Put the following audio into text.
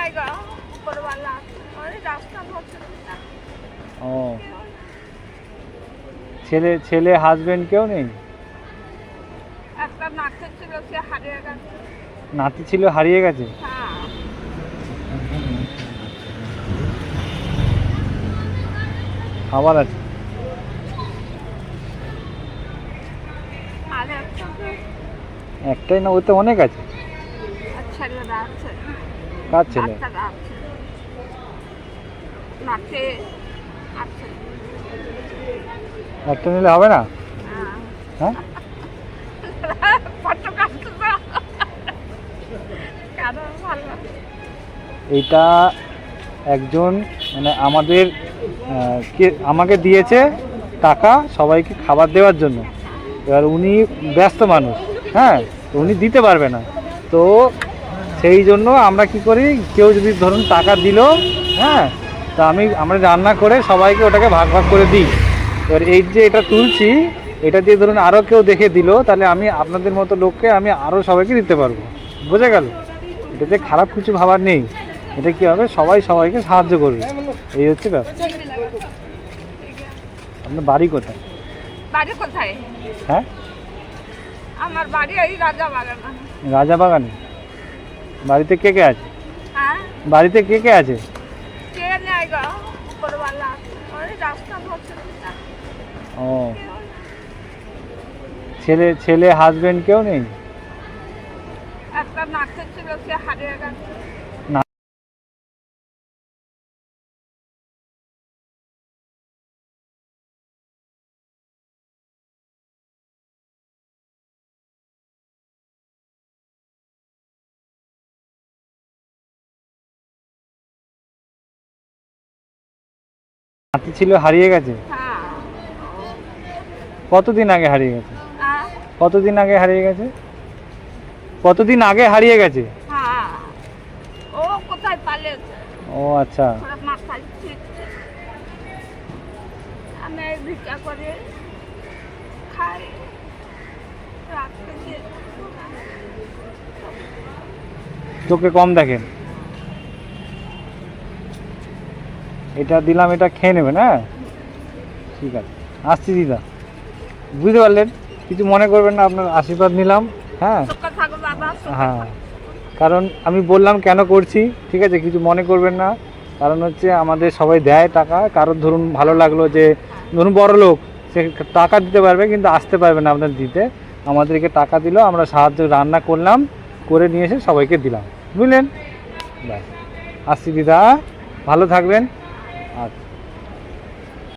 নেই গো উপরওয়ালা। ওই রাস্তা ধরছে না। ও। ছেলে ছেলে হাজবেন্ড কেউ নেই? একটা নাচে ছিল সে হারিয়ে গেছে। নাতি ছিল হারিয়ে গেছে? হ্যাঁ। খাবার আছে? আর একটা একটাই না ওই তো অনেক আছে। ছেলেরা আছে। কার ছেলে? নাচে আছে একটা নিলে হবে না? হ্যাঁ? এইটা একজন মানে আমাদের কে আমাকে দিয়েছে টাকা সবাইকে খাবার দেওয়ার জন্য। এবার উনি ব্যস্ত মানুষ হ্যাঁ? উনি দিতে পারবে না। তো সেই জন্য আমরা কি করি কেউ যদি ধরুন টাকা দিল হ্যাঁ তা আমি আমরা রান্না করে সবাইকে ওটাকে ভাগ ভাগ করে দিই। এবার এই যে এটা তুলছি এটা দিয়ে ধরুন আরও কেউ দেখে দিল তাহলে আমি আপনাদের মতো লোককে আমি আরও সবাইকে দিতে পারব। বোঝা গেল? এটাতে খারাপ কিছু ভাবার নেই। এটা কি হবে? সবাই সবাইকে সাহায্য করবে। এই হচ্ছে ব্যাপার। আপনার বাড়ি কোথায়? বাড়ি কোথায়? হ্যাঁ? আমার বাড়ি এই রাজা বাগান রাজা বাগানে বাড়িতে কে কে আছে? হ্যাঁ? বাড়িতে কে কে আছে। ও। ছেলে ছেলে হাজবেন্ড কেউ নেই? একটা ছিল সে হারিয়ে গেছে। নাতি ছিল হারিয়ে গেছে? হ্যাঁ। কতদিন আগে হারিয়ে গেছে? কতদিন আগে হারিয়ে গেছে? কতদিন আগে হারিয়ে গেছে? হ্যাঁ। ও কোথায় পালিয়েছে? ও আচ্ছা। তোকে কম ছিটছে আমি এই ভিক্ষা করে খাই রাখতে দিয়ে চোখে কম দেখেন এটা দিলাম এটা খেয়ে নেবেন হ্যাঁ? ঠিক আছে। আসছি দিদা। বুঝতে পারলেন? কিছু মনে করবেন না আপনার আশীর্বাদ নিলাম হ্যাঁ? হ্যাঁ। কারণ আমি বললাম কেন করছি ঠিক আছে? কিছু মনে করবেন না। কারণ হচ্ছে আমাদের সবাই দেয় টাকা। কারোর ধরুন ভালো লাগল যে ধরুন বড় লোক সে টাকা দিতে পারবে কিন্তু আসতে পারবে না আপনার দিতে। আমাদেরকে টাকা দিল আমরা সাহায্য রান্না করলাম করে নিয়ে এসে সবাইকে দিলাম। বুঝলেন? ব্যাস। আসছি দিদা। ভালো থাকবেন। আচ্ছা